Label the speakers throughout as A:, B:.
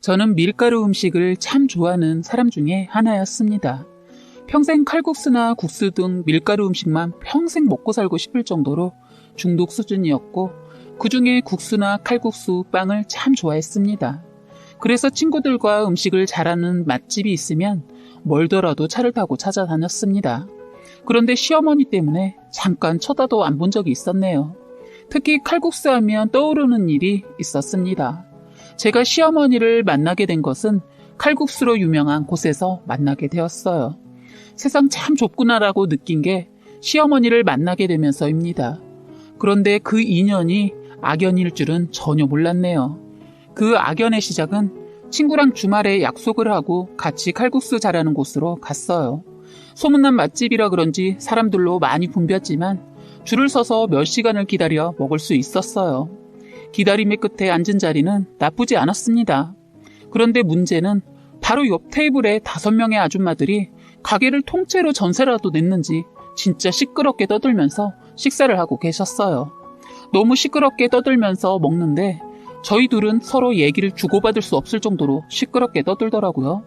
A: 저는 밀가루 음식을 참 좋아하는 사람 중에 하나였습니다. 평생 칼국수나 국수 등 밀가루 음식만 평생 먹고 살고 싶을 정도로 중독 수준이었고 그 중에 국수나 칼국수, 빵을 참 좋아했습니다. 그래서 친구들과 음식을 잘하는 맛집이 있으면 멀더라도 차를 타고 찾아다녔습니다. 그런데 시어머니 때문에 잠깐 쳐다도 안 본 적이 있었네요. 특히 칼국수 하면 떠오르는 일이 있었습니다. 제가 시어머니를 만나게 된 것은 칼국수로 유명한 곳에서 만나게 되었어요. 세상 참 좁구나라고 느낀 게 시어머니를 만나게 되면서입니다. 그런데 그 인연이 악연일 줄은 전혀 몰랐네요. 그 악연의 시작은 친구랑 주말에 약속을 하고 같이 칼국수 잘하는 곳으로 갔어요. 소문난 맛집이라 그런지 사람들로 많이 붐볐지만 줄을 서서 몇 시간을 기다려 먹을 수 있었어요. 기다림의 끝에 앉은 자리는 나쁘지 않았습니다. 그런데 문제는 바로 옆 테이블에 다섯 명의 아줌마들이 가게를 통째로 전세라도 냈는지 진짜 시끄럽게 떠들면서 식사를 하고 계셨어요. 너무 시끄럽게 떠들면서 먹는데 저희 둘은 서로 얘기를 주고받을 수 없을 정도로 시끄럽게 떠들더라고요.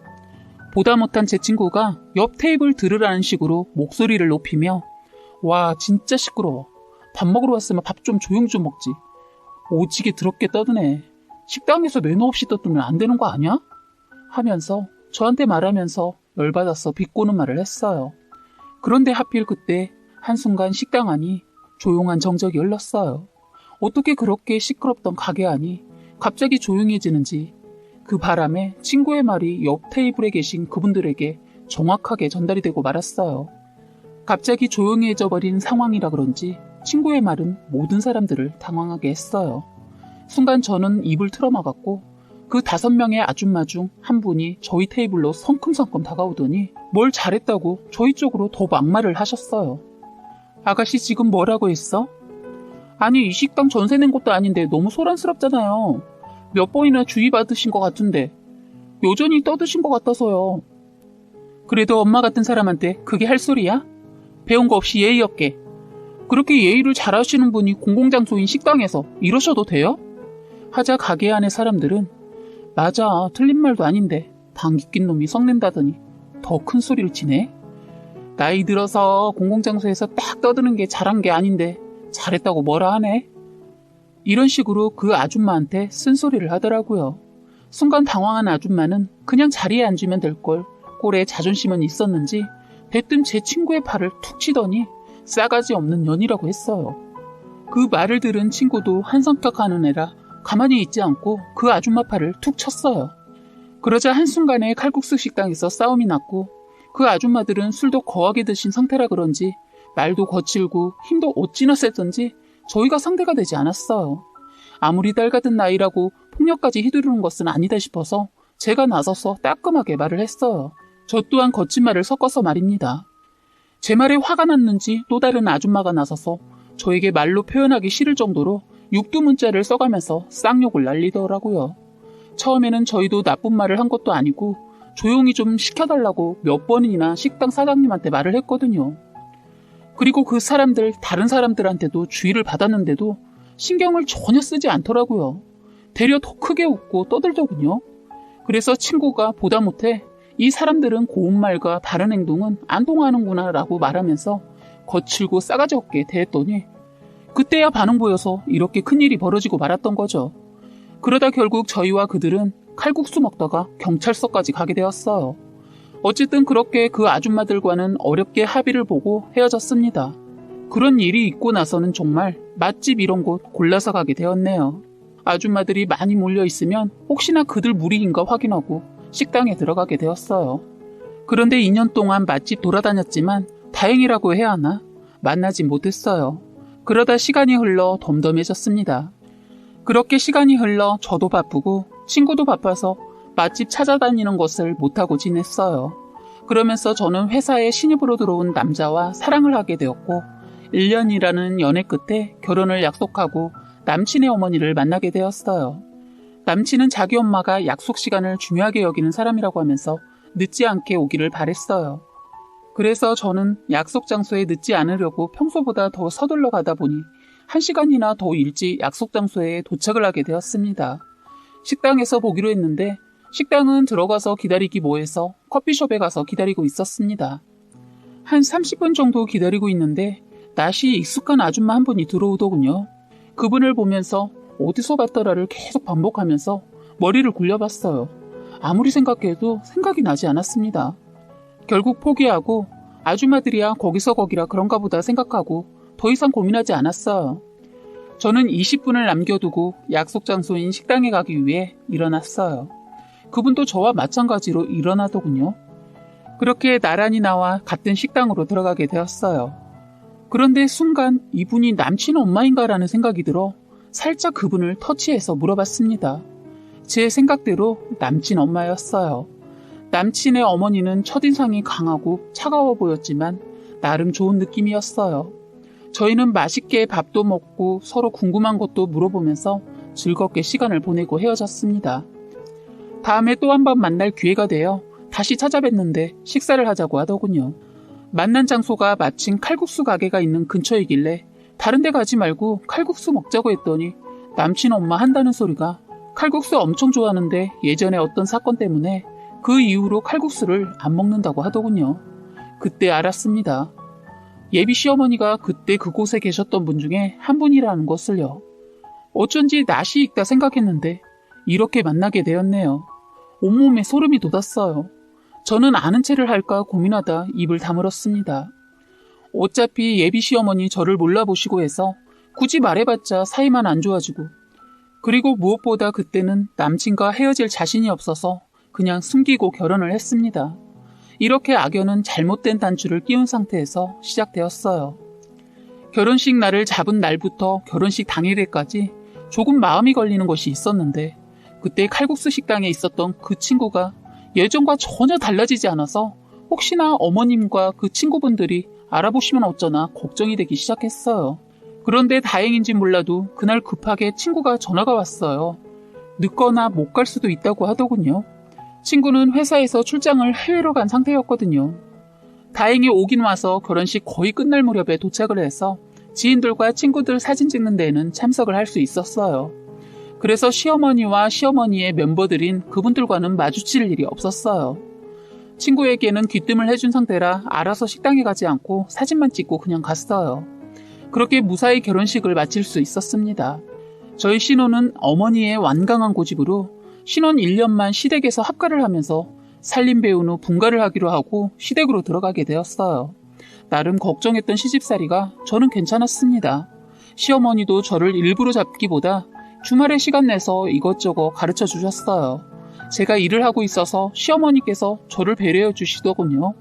A: 보다 못한 제 친구가 옆 테이블 들으라는 식으로 목소리를 높이며 와 진짜 시끄러워. 밥 먹으러 왔으면 밥 좀 조용 좀 먹지. 오지게 더럽게 떠드네. 식당에서 매너 없이 떠들면 안 되는 거 아니야? 하면서 저한테 말하면서 열받아서 비꼬는 말을 했어요. 그런데 하필 그때 한순간 식당 안이 조용한 정적이 흘렀어요. 어떻게 그렇게 시끄럽던 가게 안이 갑자기 조용해지는지 그 바람에 친구의 말이 옆 테이블에 계신 그분들에게 정확하게 전달이 되고 말았어요. 갑자기 조용해져 버린 상황이라 그런지 친구의 말은 모든 사람들을 당황하게 했어요. 순간 저는 입을 틀어막았고 그 다섯 명의 아줌마 중 한 분이 저희 테이블로 성큼성큼 다가오더니 뭘 잘했다고 저희 쪽으로 더 막말을 하셨어요. 아가씨 지금 뭐라고 했어? 아니 이 식당 전세 낸 것도 아닌데 너무 소란스럽잖아요. 몇 번이나 주의 받으신 것 같은데 여전히 떠드신 것 같아서요. 그래도 엄마 같은 사람한테 그게 할 소리야? 배운 거 없이 예의 없게 그렇게 예의를 잘 하시는 분이 공공장소인 식당에서 이러셔도 돼요? 하자 가게 안의 사람들은 맞아 틀린 말도 아닌데 방귀 낀 놈이 성낸다더니 더 큰 소리를 치네. 나이 들어서 공공장소에서 딱 떠드는 게 잘한 게 아닌데 잘했다고 뭐라 하네. 이런 식으로 그 아줌마한테 쓴소리를 하더라고요. 순간 당황한 아줌마는 그냥 자리에 앉으면 될 걸 꼴에 자존심은 있었는지 대뜸 제 친구의 팔을 툭 치더니 싸가지 없는 년이라고 했어요. 그 말을 들은 친구도 한성격하는 애라 가만히 있지 않고 그 아줌마 팔을 툭 쳤어요. 그러자 한순간에 칼국수 식당에서 싸움이 났고 그 아줌마들은 술도 거하게 드신 상태라 그런지 말도 거칠고 힘도 어찌나 셌던지 저희가 상대가 되지 않았어요. 아무리 딸 같은 나이라고 폭력까지 휘두르는 것은 아니다 싶어서 제가 나서서 따끔하게 말을 했어요. 저 또한 거친 말을 섞어서 말입니다. 제 말에 화가 났는지 또 다른 아줌마가 나서서 저에게 말로 표현하기 싫을 정도로 육두문자를 써가면서 쌍욕을 날리더라고요. 처음에는 저희도 나쁜 말을 한 것도 아니고 조용히 좀 시켜달라고 몇 번이나 식당 사장님한테 말을 했거든요. 그리고 그 사람들, 다른 사람들한테도 주의를 받았는데도 신경을 전혀 쓰지 않더라고요. 되려 더 크게 웃고 떠들더군요. 그래서 친구가 보다 못해 이 사람들은 고운 말과 바른 행동은 안 통하는구나 라고 말하면서 거칠고 싸가지 없게 대했더니 그때야 반응 보여서 이렇게 큰일이 벌어지고 말았던 거죠. 그러다 결국 저희와 그들은 칼국수 먹다가 경찰서까지 가게 되었어요. 어쨌든 그렇게 그 아줌마들과는 어렵게 합의를 보고 헤어졌습니다. 그런 일이 있고 나서는 정말 맛집 이런 곳 골라서 가게 되었네요. 아줌마들이 많이 몰려 있으면 혹시나 그들 무리인가 확인하고 식당에 들어가게 되었어요. 그런데 2년 동안 맛집 돌아다녔지만 다행이라고 해야 하나? 만나지 못했어요. 그러다 시간이 흘러 덤덤해졌습니다. 그렇게 시간이 흘러 저도 바쁘고 친구도 바빠서 맛집 찾아다니는 것을 못하고 지냈어요. 그러면서 저는 회사에 신입으로 들어온 남자와 사랑을 하게 되었고 1년이라는 연애 끝에 결혼을 약속하고 남친의 어머니를 만나게 되었어요. 남친은 자기 엄마가 약속 시간을 중요하게 여기는 사람이라고 하면서 늦지 않게 오기를 바랬어요. 그래서 저는 약속 장소에 늦지 않으려고 평소보다 더 서둘러 가다 보니 한 시간이나 더 일찍 약속 장소에 도착을 하게 되었습니다. 식당에서 보기로 했는데 식당은 들어가서 기다리기 뭐해서 커피숍에 가서 기다리고 있었습니다. 한 30분 정도 기다리고 있는데 낯이 익숙한 아줌마 한 분이 들어오더군요. 그분을 보면서 어디서 봤더라를 계속 반복하면서 머리를 굴려봤어요. 아무리 생각해도 생각이 나지 않았습니다. 결국 포기하고 아줌마들이야 거기서 거기라 그런가 보다 생각하고 더 이상 고민하지 않았어요. 저는 20분을 남겨두고 약속 장소인 식당에 가기 위해 일어났어요. 그분도 저와 마찬가지로 일어나더군요. 그렇게 나란히 나와 같은 식당으로 들어가게 되었어요. 그런데 순간 이분이 남친 엄마인가라는 생각이 들어 살짝 그분을 터치해서 물어봤습니다. 제 생각대로 남친 엄마였어요. 남친의 어머니는 첫인상이 강하고 차가워 보였지만 나름 좋은 느낌이었어요. 저희는 맛있게 밥도 먹고 서로 궁금한 것도 물어보면서 즐겁게 시간을 보내고 헤어졌습니다. 다음에 또 한 번 만날 기회가 되어 다시 찾아뵀는데 식사를 하자고 하더군요. 만난 장소가 마침 칼국수 가게가 있는 근처이길래 다른 데 가지 말고 칼국수 먹자고 했더니 남친 엄마 한다는 소리가 칼국수 엄청 좋아하는데 예전에 어떤 사건 때문에 그 이후로 칼국수를 안 먹는다고 하더군요. 그때 알았습니다. 예비 시어머니가 그때 그곳에 계셨던 분 중에 한 분이라는 것을요. 어쩐지 낯이 익다 생각했는데 이렇게 만나게 되었네요. 온몸에 소름이 돋았어요. 저는 아는 체를 할까 고민하다 입을 다물었습니다. 어차피 예비 시어머니 저를 몰라보시고 해서 굳이 말해봤자 사이만 안 좋아지고 그리고 무엇보다 그때는 남친과 헤어질 자신이 없어서 그냥 숨기고 결혼을 했습니다. 이렇게 악연은 잘못된 단추를 끼운 상태에서 시작되었어요. 결혼식 날을 잡은 날부터 결혼식 당일에까지 조금 마음이 걸리는 것이 있었는데 그때 칼국수 식당에 있었던 그 친구가 예전과 전혀 달라지지 않아서 혹시나 어머님과 그 친구분들이 알아보시면 어쩌나 걱정이 되기 시작했어요. 그런데 다행인지 몰라도 그날 급하게 친구가 전화가 왔어요. 늦거나 못 갈 수도 있다고 하더군요. 친구는 회사에서 출장을 해외로 간 상태였거든요. 다행히 오긴 와서 결혼식 거의 끝날 무렵에 도착을 해서 지인들과 친구들 사진 찍는 데에는 참석을 할 수 있었어요. 그래서 시어머니와 시어머니의 멤버들인 그분들과는 마주칠 일이 없었어요. 친구에게는 귀뜸을 해준 상태라 알아서 식당에 가지 않고 사진만 찍고 그냥 갔어요. 그렇게 무사히 결혼식을 마칠 수 있었습니다. 저희 신호는 어머니의 완강한 고집으로 신혼 1년만 시댁에서 합가를 하면서 살림 배운 후 분가를 하기로 하고 시댁으로 들어가게 되었어요. 나름 걱정했던 시집살이가 저는 괜찮았습니다. 시어머니도 저를 일부러 잡기보다 주말에 시간 내서 이것저것 가르쳐 주셨어요. 제가 일을 하고 있어서 시어머니께서 저를 배려해 주시더군요.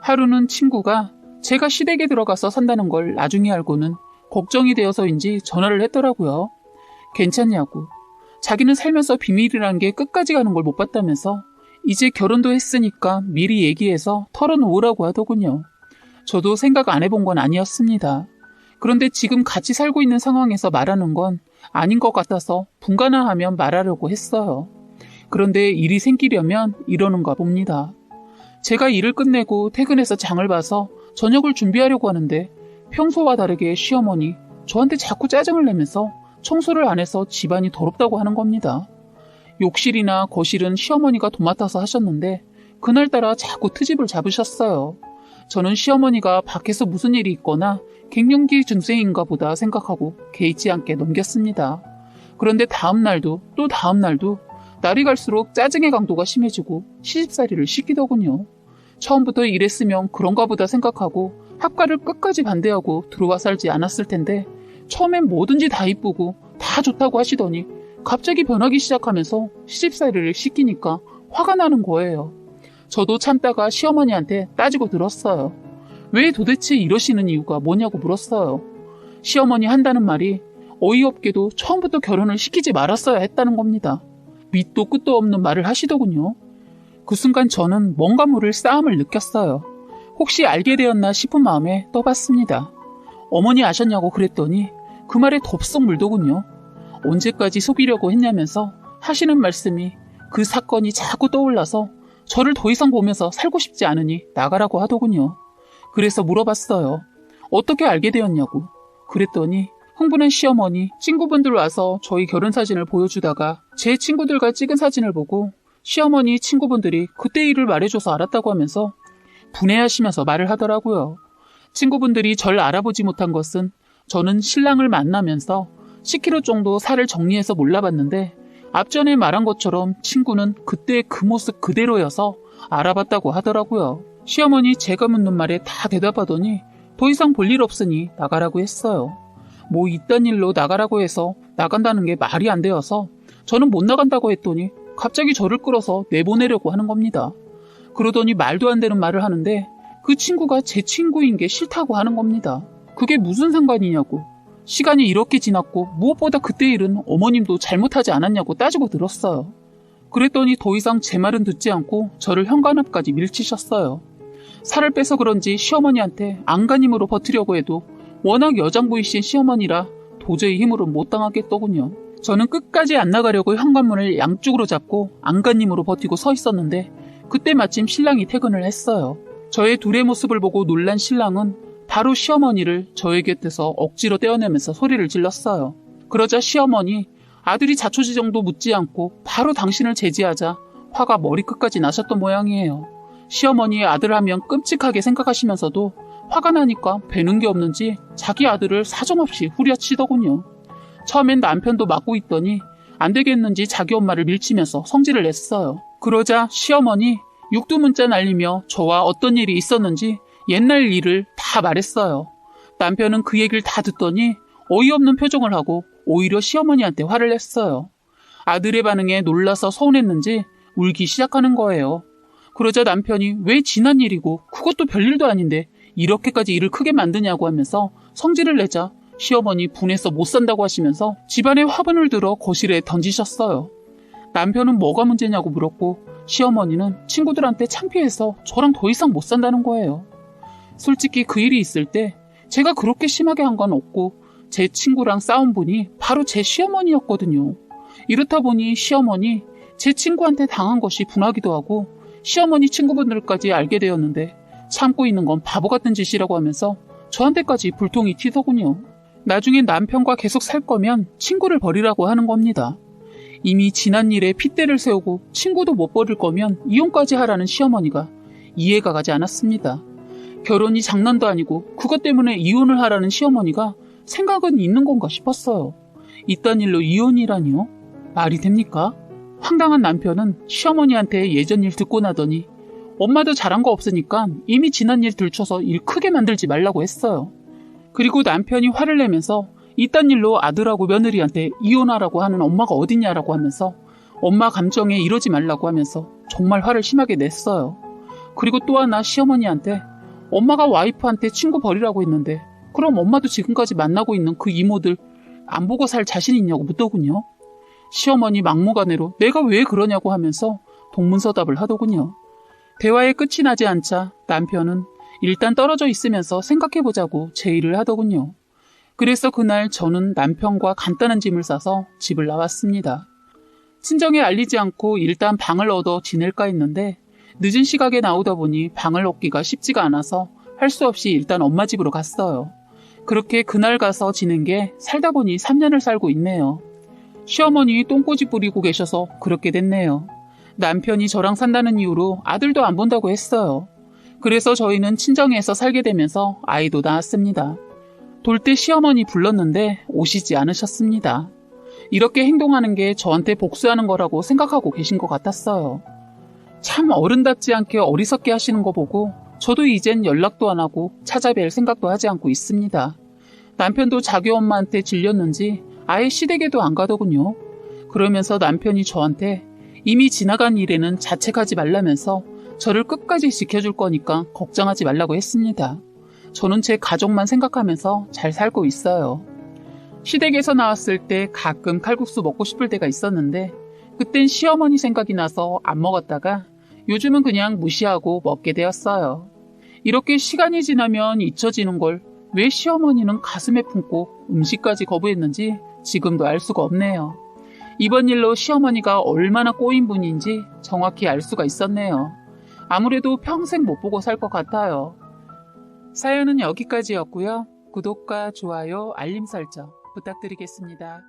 A: 하루는 친구가 제가 시댁에 들어가서 산다는 걸 나중에 알고는 걱정이 되어서인지 전화를 했더라고요. 괜찮냐고. 자기는 살면서 비밀이라는 게 끝까지 가는 걸 못 봤다면서 이제 결혼도 했으니까 미리 얘기해서 털어놓으라고 하더군요. 저도 생각 안 해본 건 아니었습니다. 그런데 지금 같이 살고 있는 상황에서 말하는 건 아닌 것 같아서 분간을 하면 말하려고 했어요. 그런데 일이 생기려면 이러는가 봅니다. 제가 일을 끝내고 퇴근해서 장을 봐서 저녁을 준비하려고 하는데 평소와 다르게 시어머니 저한테 자꾸 짜증을 내면서 청소를 안 해서 집안이 더럽다고 하는 겁니다. 욕실이나 거실은 시어머니가 도맡아서 하셨는데 그날따라 자꾸 트집을 잡으셨어요. 저는 시어머니가 밖에서 무슨 일이 있거나 갱년기 증세인가 보다 생각하고 개의치 않게 넘겼습니다. 그런데 다음 날도 또 다음 날도 날이 갈수록 짜증의 강도가 심해지고 시집살이를 시키더군요. 처음부터 이랬으면 그런가 보다 생각하고 학과를 끝까지 반대하고 들어와 살지 않았을 텐데 처음엔 뭐든지 다 이쁘고 다 좋다고 하시더니 갑자기 변하기 시작하면서 시집살이를 시키니까 화가 나는 거예요. 저도 참다가 시어머니한테 따지고 들었어요. 왜 도대체 이러시는 이유가 뭐냐고 물었어요. 시어머니 한다는 말이 어이없게도 처음부터 결혼을 시키지 말았어야 했다는 겁니다. 밑도 끝도 없는 말을 하시더군요. 그 순간 저는 뭔가 모를 싸움을 느꼈어요. 혹시 알게 되었나 싶은 마음에 떠봤습니다. 어머니 아셨냐고 그랬더니 그 말에 덥석 물더군요. 언제까지 속이려고 했냐면서 하시는 말씀이 그 사건이 자꾸 떠올라서 저를 더 이상 보면서 살고 싶지 않으니 나가라고 하더군요. 그래서 물어봤어요. 어떻게 알게 되었냐고. 그랬더니 흥분한 시어머니 친구분들 와서 저희 결혼 사진을 보여주다가 제 친구들과 찍은 사진을 보고 시어머니 친구분들이 그때 일을 말해줘서 알았다고 하면서 분해하시면서 말을 하더라고요. 친구분들이 절 알아보지 못한 것은 저는 신랑을 만나면서 10kg 정도 살을 정리해서 몰라봤는데 앞전에 말한 것처럼 친구는 그때 그 모습 그대로여서 알아봤다고 하더라고요. 시어머니 제가 묻는 말에 다 대답하더니 더 이상 볼 일 없으니 나가라고 했어요. 뭐 이딴 일로 나가라고 해서 나간다는 게 말이 안 되어서 저는 못 나간다고 했더니 갑자기 저를 끌어서 내보내려고 하는 겁니다. 그러더니 말도 안 되는 말을 하는데 그 친구가 제 친구인 게 싫다고 하는 겁니다. 그게 무슨 상관이냐고. 시간이 이렇게 지났고 무엇보다 그때 일은 어머님도 잘못하지 않았냐고 따지고 들었어요. 그랬더니 더 이상 제 말은 듣지 않고 저를 현관 앞까지 밀치셨어요. 살을 빼서 그런지 시어머니한테 안간힘으로 버티려고 해도 워낙 여장부이신 시어머니라 도저히 힘으로 못 당하겠더군요. 저는 끝까지 안 나가려고 현관문을 양쪽으로 잡고 안간힘으로 버티고 서 있었는데 그때 마침 신랑이 퇴근을 했어요. 저의 둘의 모습을 보고 놀란 신랑은 바로 시어머니를 저의 곁에서 억지로 떼어내면서 소리를 질렀어요. 그러자 시어머니 아들이 자초지정도 묻지 않고 바로 당신을 제지하자 화가 머리끝까지 나셨던 모양이에요. 시어머니의 아들 하면 끔찍하게 생각하시면서도 화가 나니까 배는 게 없는지 자기 아들을 사정없이 후려치더군요. 처음엔 남편도 맞고 있더니 안 되겠는지 자기 엄마를 밀치면서 성질을 냈어요. 그러자 시어머니 육두문자 날리며 저와 어떤 일이 있었는지 옛날 일을 다 말했어요. 남편은 그 얘기를 다 듣더니 어이없는 표정을 하고 오히려 시어머니한테 화를 냈어요. 아들의 반응에 놀라서 서운했는지 울기 시작하는 거예요. 그러자 남편이 왜 지난 일이고 그것도 별일도 아닌데 이렇게까지 일을 크게 만드냐고 하면서 성질을 내자 시어머니 분해서 못 산다고 하시면서 집안에 화분을 들어 거실에 던지셨어요. 남편은 뭐가 문제냐고 물었고 시어머니는 친구들한테 창피해서 저랑 더 이상 못 산다는 거예요. 솔직히 그 일이 있을 때 제가 그렇게 심하게 한 건 없고 제 친구랑 싸운 분이 바로 제 시어머니였거든요. 이렇다 보니 시어머니 제 친구한테 당한 것이 분하기도 하고 시어머니 친구분들까지 알게 되었는데 참고 있는 건 바보 같은 짓이라고 하면서 저한테까지 불통이 튀더군요. 나중에 남편과 계속 살 거면 친구를 버리라고 하는 겁니다. 이미 지난 일에 핏대를 세우고 친구도 못 버릴 거면 이혼까지 하라는 시어머니가 이해가 가지 않았습니다. 결혼이 장난도 아니고 그것 때문에 이혼을 하라는 시어머니가 생각은 있는 건가 싶었어요. 이딴 일로 이혼이라니요? 말이 됩니까? 황당한 남편은 시어머니한테 예전 일 듣고 나더니 엄마도 잘한 거 없으니까 이미 지난 일 들춰서 일 크게 만들지 말라고 했어요. 그리고 남편이 화를 내면서 이딴 일로 아들하고 며느리한테 이혼하라고 하는 엄마가 어딨냐라고 하면서 엄마 감정에 이러지 말라고 하면서 정말 화를 심하게 냈어요. 그리고 또 하나 시어머니한테 엄마가 와이프한테 친구 버리라고 했는데 그럼 엄마도 지금까지 만나고 있는 그 이모들 안 보고 살 자신 있냐고 묻더군요. 시어머니 막무가내로 내가 왜 그러냐고 하면서 동문서답을 하더군요. 대화의 끝이 나지 않자 남편은 일단 떨어져 있으면서 생각해보자고 제의를 하더군요. 그래서 그날 저는 남편과 간단한 짐을 싸서 집을 나왔습니다. 친정에 알리지 않고 일단 방을 얻어 지낼까 했는데 늦은 시각에 나오다 보니 방을 얻기가 쉽지가 않아서 할 수 없이 일단 엄마 집으로 갔어요. 그렇게 그날 가서 지낸 게 살다 보니 3년을 살고 있네요. 시어머니 똥꼬지 뿌리고 계셔서 그렇게 됐네요. 남편이 저랑 산다는 이유로 아들도 안 본다고 했어요. 그래서 저희는 친정에서 살게 되면서 아이도 낳았습니다. 돌 때 시어머니 불렀는데 오시지 않으셨습니다. 이렇게 행동하는 게 저한테 복수하는 거라고 생각하고 계신 것 같았어요. 참 어른답지 않게 어리석게 하시는 거 보고 저도 이젠 연락도 안 하고 찾아뵐 생각도 하지 않고 있습니다. 남편도 자기 엄마한테 질렸는지 아예 시댁에도 안 가더군요. 그러면서 남편이 저한테 이미 지나간 일에는 자책하지 말라면서 저를 끝까지 지켜줄 거니까 걱정하지 말라고 했습니다. 저는 제 가족만 생각하면서 잘 살고 있어요. 시댁에서 나왔을 때 가끔 칼국수 먹고 싶을 때가 있었는데 그땐 시어머니 생각이 나서 안 먹었다가 요즘은 그냥 무시하고 먹게 되었어요. 이렇게 시간이 지나면 잊혀지는 걸 왜 시어머니는 가슴에 품고 음식까지 거부했는지 지금도 알 수가 없네요. 이번 일로 시어머니가 얼마나 꼬인 분인지 정확히 알 수가 있었네요. 아무래도 평생 못 보고 살 것 같아요. 사연은 여기까지였고요. 구독과 좋아요, 알림 설정 부탁드리겠습니다.